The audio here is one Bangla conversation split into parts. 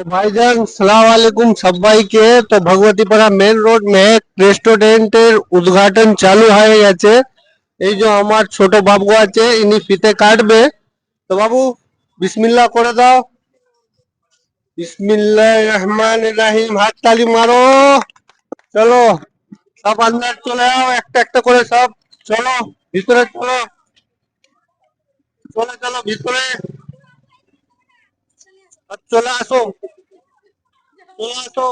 ভাইজান, সালাম আলাইকুম সবাইকে। তো ভগবতীপাড়া মেন রোড মে রেস্টুরেন্টের উদ্ঘাটন চালু হয়ে গেছে। এই যে আমার ছোট বাবু আছে, ইনি ফিতে কাটবে। তো বাবু, বিসমিল্লাহ করে দাও। বিসমিল্লাহ রহমান রাহিম, হাত তালি মারো। চলো, সব আন্দার চলে আও, একটা একটা করে সব। চলো, ভিতরে চলো। চলে, চলো, ভিতরে। চলে আসো। চলে আসো।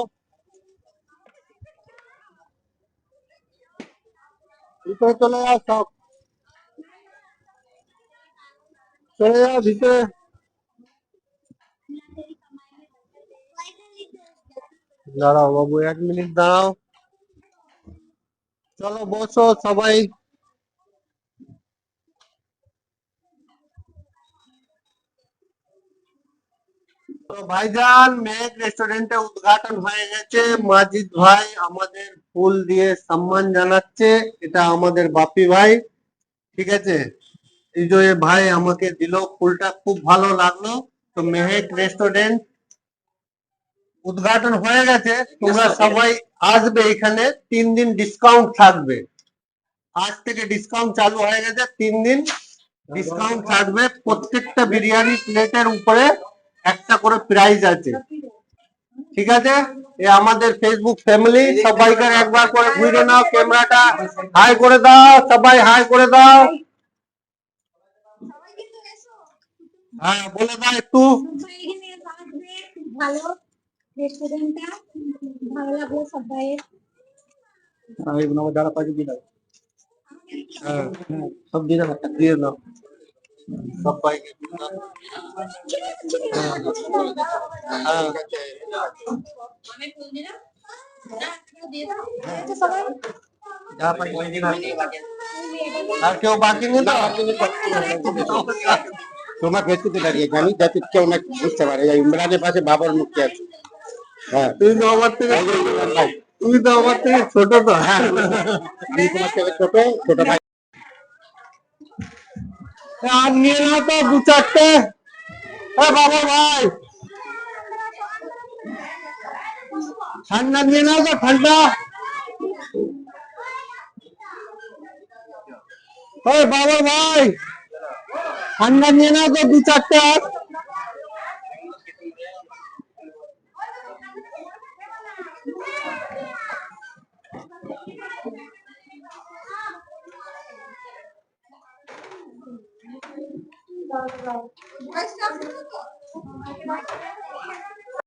ভিতরে চলে যাও চলে যাও ভিতরে। দাঁড়াও বাবু, এক মিনিট দাঁড়াও। চলো বসো সবাই। তো ভাইজান মেঘ রেস্টুরেন্টে উদ্ঘাটন হয়ে গেছে। মাজিদ ভাই আমাদের ফুল দিয়ে সম্মান জানাচ্ছে। এটা আমাদের বাপি ভাই ঠিক আছে? এই যে ভাই আমাকে দিল ফুলটা খুব ভালো লাগল। তো মেহেক রেস্টুরেন্ট উদ্ঘাটন হয়ে গেছে। তোমরা সবাই আসবে এখানে। তিন দিন ডিসকাউন্ট থাকবে। আজ থেকে ডিসকাউন্ট চালু হয়ে গেছে। তিন দিন ডিসকাউন্ট থাকবে। প্রত্যেকটা বিরিয়ানি প্লেটের উপরে একটা করে প্রাইজ আছে। ঠিক আছে? এ আমাদের ফেসবুক ফ্যামিলি সবাইকে একবার করে ঘুরে নাও, ক্যামেরাটা হাই করে দাও, সবাই হাই করে দাও। হ্যাঁ বলে দাও একটু। ভালো রেস্টুরেন্টটা ভালো লাগল সবাই যারা পাখি দাও। হ্যাঁ সব দিয়ে দাও দিয়ে দাও। সবাইকে দিয়ে দাও। হ্যাঁ সবাই যারা পাখি দিয়ে দাও। আর কেউ বাকি নেই তো তোমার ফেসবুকে দাঁড়িয়ে জানি যাতে কেউ না বুঝতে পারে এই ইমরানের পাশে বাবার মুক্তি আছে হ্যাঁ তুমি তো আমার থেকে তুমি তো আমার থেকে ছোট তো হ্যাঁ আমি তোমার থেকে ছোট ছোট ভাই আর নিয়ে নাও তো দু চারটে। বাবা ভাই। ঠান্ডা নিয়ে নাও তো ঠান্ডা। ওই বাবা ভাই। ঠান্ডা নিয়ে নাও তো দু চারটে আর। Mas tá tudo.